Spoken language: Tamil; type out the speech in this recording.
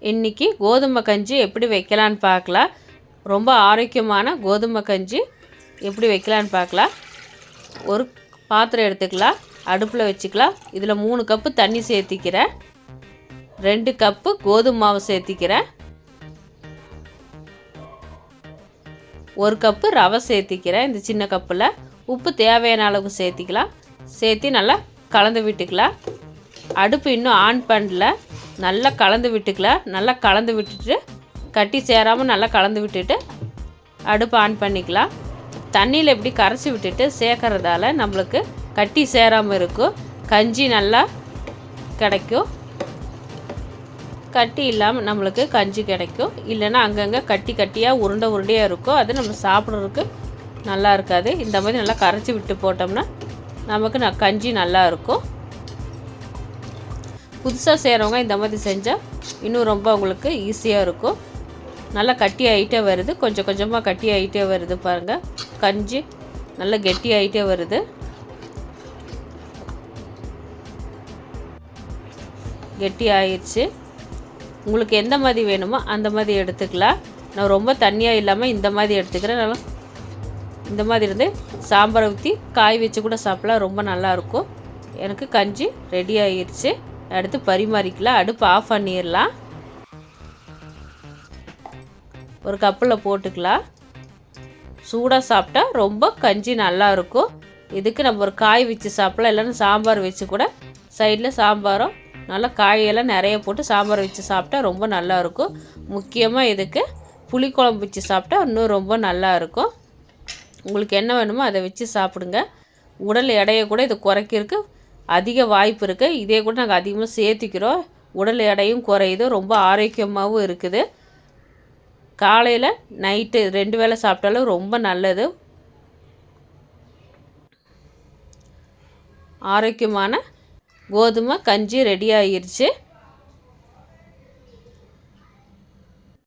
இன்றைக்கி கோதுமை கஞ்சி எப்படி வைக்கலான்னு பார்க்கலாம் ரொம்ப ஆரோக்கியமான கோதுமை கஞ்சி எப்படி வைக்கலான்னு பார்க்கலாம் ஒரு பாத்திரம் எடுத்துக்கலாம் அடுப்பில் வச்சுக்கலாம். இதில் மூணு கப்பு தண்ணி சேர்த்திக்கிறேன். ரெண்டு கப்பு கோதுமை மாவு சேர்த்திக்கிறேன். ஒரு கப்பு ரவை சேர்த்திக்கிறேன் இந்த சின்ன கப்பில். உப்பு தேவையான அளவுக்கு சேர்த்திக்கலாம். சேர்த்து நல்லா கலந்து விட்டுக்கலாம். அடுப்பு இன்னும் ஆன் பண்ணல. நல்லா கலந்து விட்டுக்கலாம் நல்லா கலந்து விட்டுட்டு கட்டி சேராமல் நல்லா கலந்து விட்டுட்டு அடுப்பு ஆன் பண்ணிக்கலாம். தண்ணியில் எப்படி கரைச்சி விட்டுட்டு சேர்க்கறதால நம்மளுக்கு கட்டி சேராமல் இருக்கும். கஞ்சி நல்லா கிடைக்கும். கட்டி இல்லாமல் நம்மளுக்கு கஞ்சி கிடைக்கும். இல்லைன்னா அங்கங்கே கட்டி கட்டியாக உருண்டை உருண்டையாக இருக்கும் அது நம்ம சாப்பிட்றதுக்கு நல்லா இருக்காது. இந்த மாதிரி நல்லா கரைச்சி விட்டு போட்டோம்னா நமக்கு ந கஞ்சி நல்லா இருக்கும். புதுசாக செய்கிறவங்க இந்த மாதிரி செஞ்சால் இன்னும் ரொம்ப உங்களுக்கு ஈஸியாக இருக்கும். நல்லா கட்டி ஆகிட்டே வருது. கொஞ்சம் கொஞ்சமாக கட்டி ஆகிட்டே வருது பாருங்கள் கஞ்சி நல்லா கெட்டி ஆகிட்டே வருது. கெட்டி ஆயிடுச்சு உங்களுக்கு எந்த மாதிரி வேணுமோ அந்த மாதிரி எடுத்துக்கலாம். நான் ரொம்ப தண்ணியாக இல்லாமல் இந்த மாதிரி எடுத்துக்கிறேன். நல்லா இந்த மாதிரி இருந்து சாம்பாரை ஊற்றி காய் வச்சு கூட சாப்பிட்லாம். ரொம்ப நல்லாயிருக்கும் எனக்கு கஞ்சி ரெடி ஆயிடுச்சு அடுத்து பரிமாறிக்கலாம். அடுப்பு ஆஃப் பண்ணிடலாம். ஒரு கப்பில் போட்டுக்கலாம். சூடாக சாப்பிட்டா ரொம்ப கஞ்சி நல்லாயிருக்கும் இதுக்கு நம்ம ஒரு காய் வச்சு சாப்பிடலாம். இல்லைன்னா சாம்பார் வச்சு கூட சைடில் சாம்பாரும் நல்லா காயெல்லாம் நிறைய போட்டு சாம்பார் வச்சு சாப்பிட்டா ரொம்ப நல்லாயிருக்கும் முக்கியமாக இதுக்கு புளிக்குழம்பு வச்சு சாப்பிட்டா இன்னும் ரொம்ப நல்லா இருக்கும். உங்களுக்கு என்ன வேணுமோ அதை வச்சு சாப்பிடுங்க. உடல் எடையை கூட இது குறைக்கிறதுக்கு அதிக வாய்ப்பு இருக்குது இதே கூட நாங்கள் அதிகமாக சேர்த்திக்கிறோம். உடல் எடையும் குறையுது. ரொம்ப ஆரோக்கியமாகவும் இருக்குது. காலையில் நைட்டு ரெண்டு வேளை சாப்பிட்டாலும் ரொம்ப நல்லது. ஆரோக்கியமான கோதுமை கஞ்சி ரெடி ஆகிருச்சு